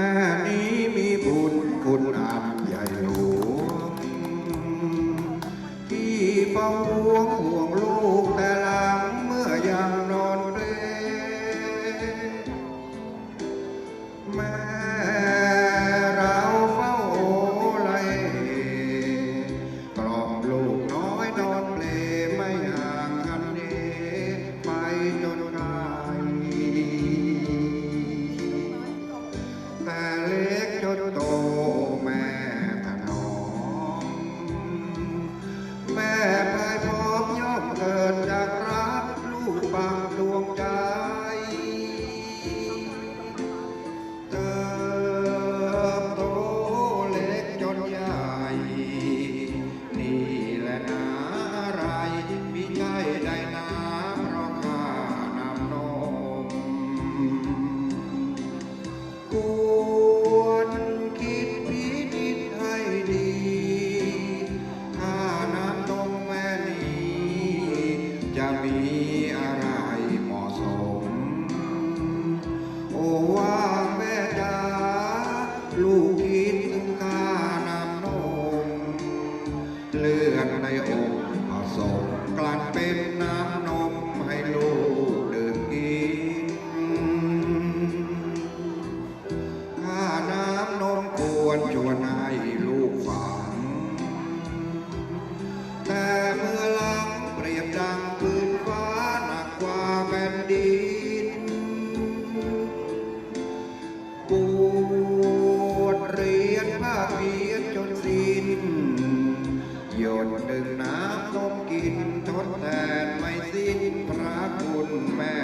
แม่นี้มีบุญคุณอาใหญ่หลวงที่เฝ้าหวง อว่าแม่จ๋าลูกคิดถึข้านำนมเลือดในอกผสมกลั่นเป็นน้ำนมให้ลูก นึ่งน้ำก้มกินทดแทนไม่สิ้นพระคุณแม่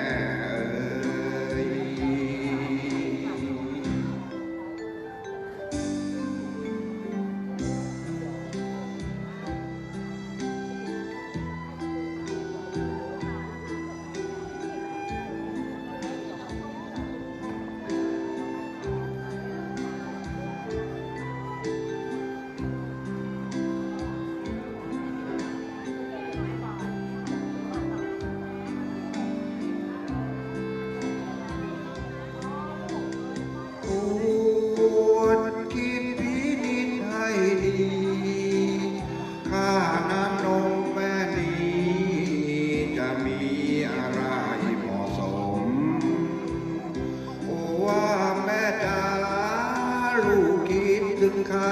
ค่า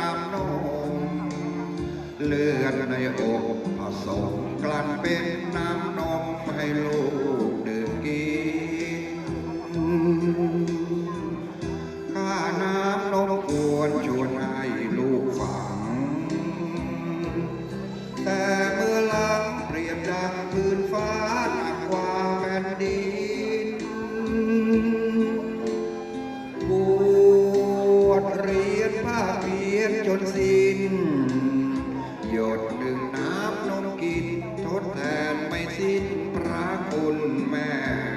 นำนม เลือดในอกผสมกลั่นเป็นน้ำนมให้ลูกดื่มกิน นสิ้น หยดหนึ่งน้ำนมกิน ทดแทนไม่สิ้นพระคุณแม่